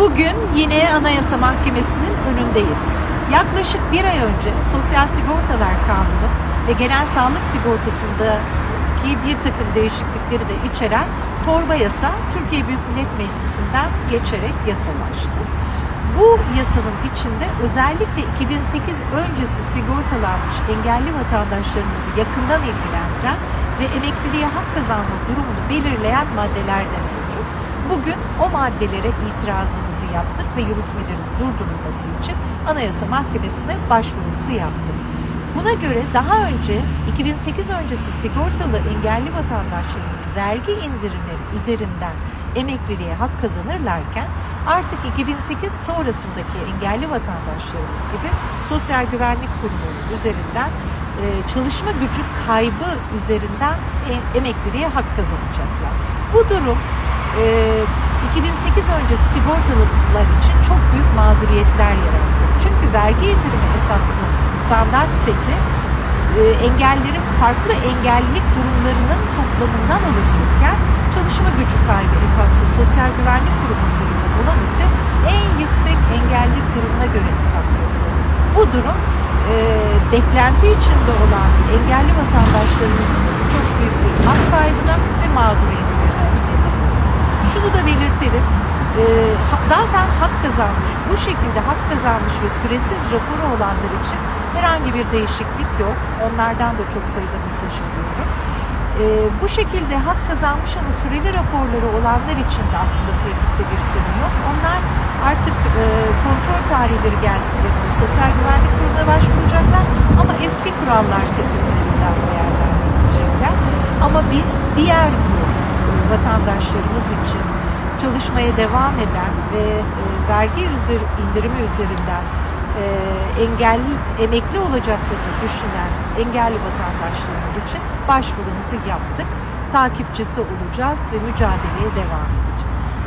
Bugün yine Anayasa Mahkemesi'nin önündeyiz. Yaklaşık bir ay önce Sosyal Sigortalar Kanunu ve Genel Sağlık Sigortası'ndaki bir takım değişiklikleri de içeren torba yasa Türkiye Büyük Millet Meclisi'nden geçerek yasalaştı. Bu yasanın içinde özellikle 2008 öncesi sigortalanmış engelli vatandaşlarımızı yakından ilgilendiren ve emekliliğe hak kazanma durumunu belirleyen maddeler de mevcut. Bugün o maddelere itirazımızı yaptık ve yürütmelerin durdurulması için Anayasa Mahkemesi'ne başvurumuzu yaptık. Buna göre daha önce 2008 öncesi sigortalı engelli vatandaşlarımız vergi indirimi üzerinden emekliliğe hak kazanırlarken artık 2008 sonrasındaki engelli vatandaşlarımız gibi Sosyal Güvenlik Kurumu'nun üzerinden e, çalışma gücü kaybı üzerinden e- emekliliğe hak kazanacaklar. Bu durum e, 2008 öncesi sigortalılar için çok büyük mağduriyetler yarattı. Çünkü vergi indirimi esaslı standart seti e, engellerin farklı engellilik durumlarının toplamından oluşurken çalışma gücü kaybı esaslı sosyal güvenlik kurumu üzerinde olan ise en yüksek engellilik durumuna göre hesaplanıyor. Bu durum e, beklenti içinde olan engelli vatandaşlarımızın çok büyük da belirtelim. e, zaten hak kazanmış, bu şekilde hak kazanmış ve süresiz raporu olanlar için herhangi bir değişiklik yok. Onlardan da çok sayıda mesaj alıyorum. E, bu şekilde hak kazanmış ama süreli raporları olanlar için de aslında pratikte bir sorun yok. Onlar artık e, kontrol tarihleri geldiklerinde Sosyal Güvenlik Kurumu'na başvuracaklar ama eski kurallar seti üzerinden değerlendirilecekler. Ama biz diğer grup vatandaşlarımız için çalışmaya devam eden ve e, vergi üzeri, indirimi üzerinden e, engelli emekli olacaklarını düşünen engelli vatandaşlarımız için başvurumuzu yaptık. Takipçisi olacağız ve mücadeleye devam edeceğiz.